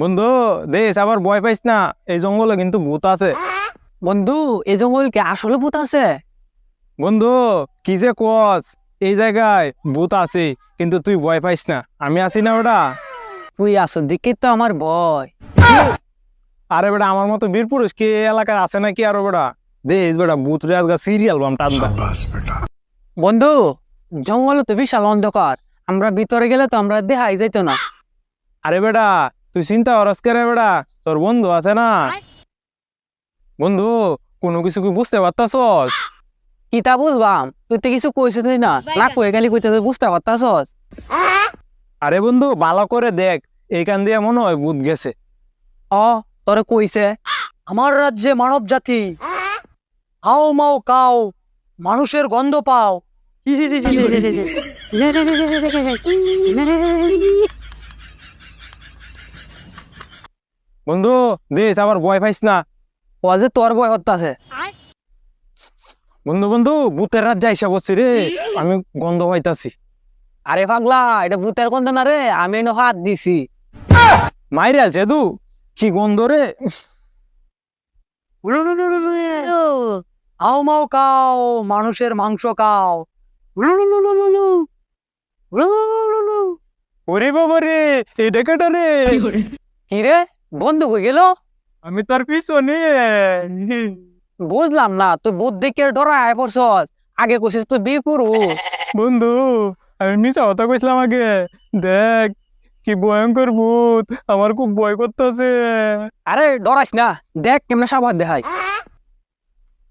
বন্ধু দেশ আবার ভয় পাইস না এই জঙ্গলে কিন্তু ভূত আছে। বন্ধু এই জঙ্গল কি আসলে ভূত আছে? বন্ধু কি যে কস এই জায়গায় ভূত আছে কিন্তু তুই ভয় পাইস না আমি আছি না ওটা। তুই আসো দেখে তো আমার ভয়। আরে বেটা আমার মতো বীর পুরুষ কি এই এলাকায় আছে নাকি আরও বেটা? দেশ বেটা ভূত রে আজকে সিরিয়াল বাম টান্দা বন্ধু জঙ্গলে তো বিশাল অন্ধকার আমরা ভিতরে গেলে তো আমরা দেখাই যাইতো না। আরে বেটা তুই চিন্তা করস কে রে বেটা তোর বন্ধু আছে না বন্ধু কোনো কিছু কি বুঝতে পারতাছস কি তা বুঝবাম তুই তো কিছু কইছিস না না কয়ে গেলি কইতে বুঝতে পারতাছস আরে বন্ধু ভালো করে দেখ এইখান দিয়ে মনে হয় ভূত গেছে অ তোরে কইছে আমার রাজ্যে মানব জাতি হাও মাও কাও মানুষের গন্ধ পাও বন্ধু দেশ আমার ভয় পাইস না। ও যে তোর বয় হত্যাছে বন্ধু বন্ধু ভূতের রাত যাইসা বসছি রে। আমি গন্ধ পাইতাছি। আরে পাগলা এটা ভূতের গন্ধ না রে আমি এনে হাত দিছি। মাইরে আলছে দু কি গন্ধ রে। হাও মাও কাও মানুষের মাংস কাও। ওরে বাবা রে এটা কেটা রে? কি রে? বন্ধ হয়ে গেল? আমি তার পিছনে। বুঝলাম না তুই বুধ দেখে ডরা আয় পড়ছস আগে কইছিস তুই বিয়ে পুরু বন্ধু আমি মিশা কথা কইছিলাম আগে। দেখ কি ভয়ঙ্কর ভূত আমার খুব ভয় করতেছে। আরে ডরাইস না। দেখ কেমনে সাবাদ দেখাই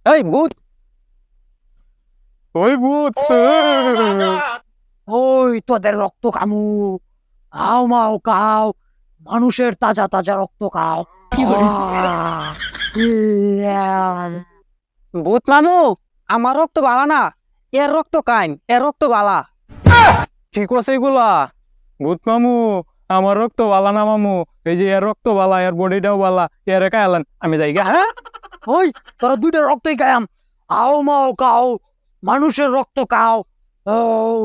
এই ভূত! ওই ভূত! ওই তোদের রক্ত কামু। হাও মাও কাও। মানুষের তাজা তাজা রক্ত খাও। ভূত মামু আমার রক্ত বালা না এর রক্ত কাইন এর রক্ত বালা। কি কছে এগুলা? ভূত মামু আমার রক্ত বালা না মামু এই যে এর রক্ত বালা এর বডিটাও বালা এর একা এলান আমি যাই গা হ্যাঁ? ওই তোরা দুইটা রক্তই কায়াম আও মাও কাও মানুষের রক্ত কাও ও